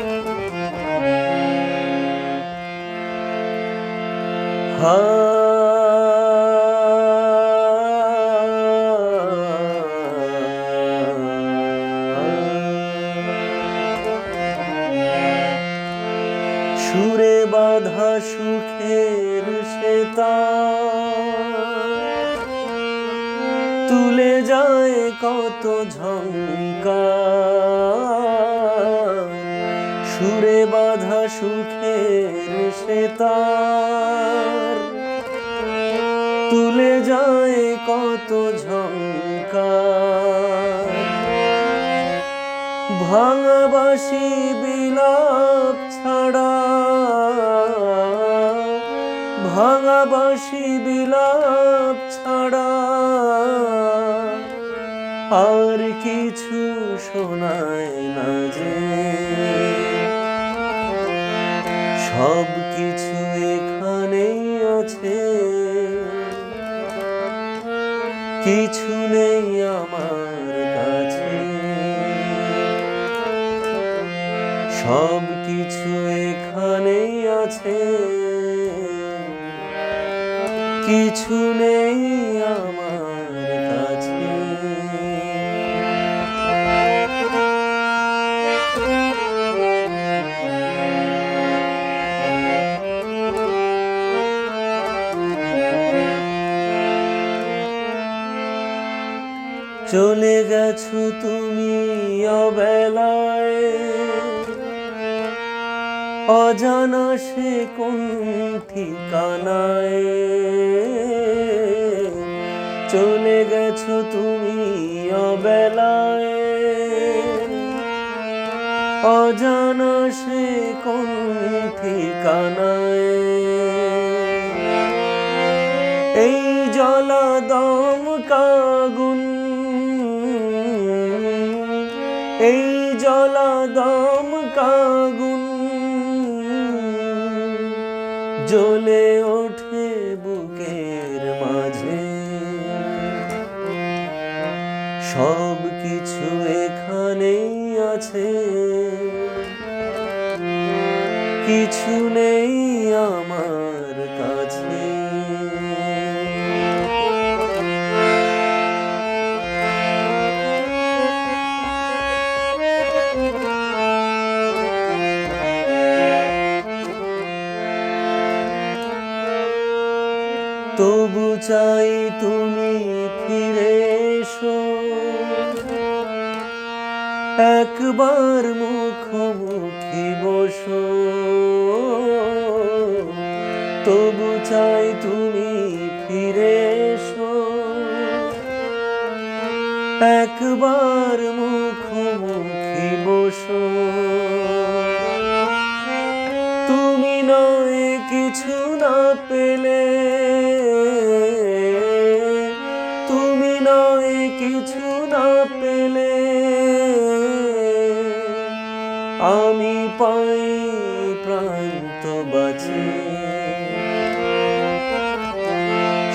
সুরে বাধা সুখের সেতা তুলে যায় কত ঝঙ্কার সুরে বাধা সুখের সেতার। তুলে যায় কত ঝঙ্কার ভাঙাবাসি বিলাপ ছাড়া। ভাঙাবাসি বিলাপ আর কিছু শোনায় না যে সব কিছু এখানেই আছে। কিছু নেই আমার কাছে। সব কিছু এখানেই আছে। কিছু নেই চলে গেছো তুমি অবেলায়। অজানা সে কোন ঠিকানায়। চলে গেছো তুমি অবেলায়। অজানা সে কোন ঠিকানায়। এই জলা এই জলাদম কাগুন। জ্বলে ওঠে বুকের মাঝে। সব কিছু এখানেই আছে। কিছু নেই আমার তবু চাই তুমি ফিরে এসো। একবার মুখোমুখি বসো। তবু চাই তুমি ফিরে এসো। একবার মুখোমুখি বসো। তুমি নয় কিছু না পেলে কিছু না পেলে আমি পাই প্রান্ত বাঁচে।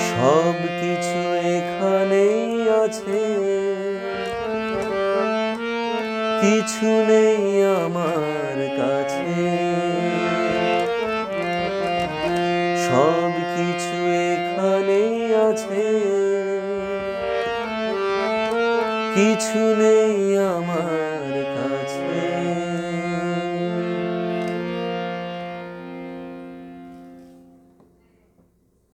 সব কিছু এখানেই আছে। কিছু নেই আমার কাছে। সব কিছু নেই আমার কাছে।